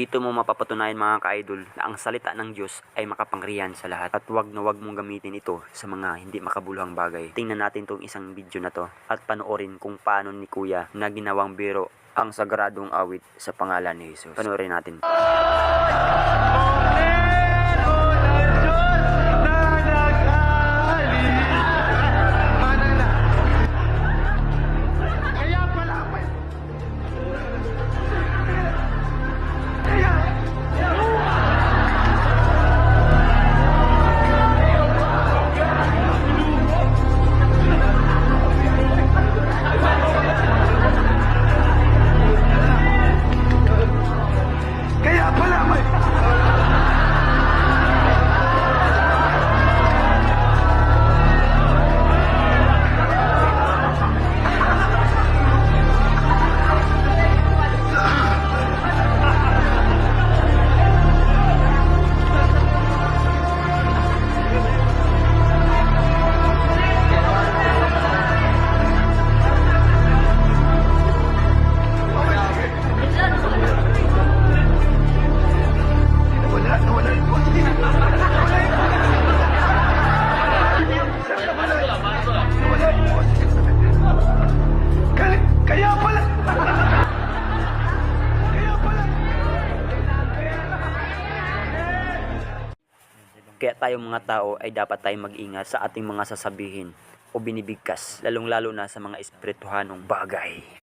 Dito mo mapapatunayan mga ka-idol na ang salita ng Diyos ay makapangriyan sa lahat at wag na wag mong gamitin ito sa mga hindi makabuluhang bagay. Tingnan natin tong isang video na to at panoorin kung paano ni Kuya na ginawang biro ang sagradong awit sa pangalan ni Jesus. Panoorin natin. Kaya Kaya tayong mga tao ay dapat tayong mag-ingat sa ating mga sasabihin o binibigkas, lalong-lalo na sa mga espirituhanong bagay.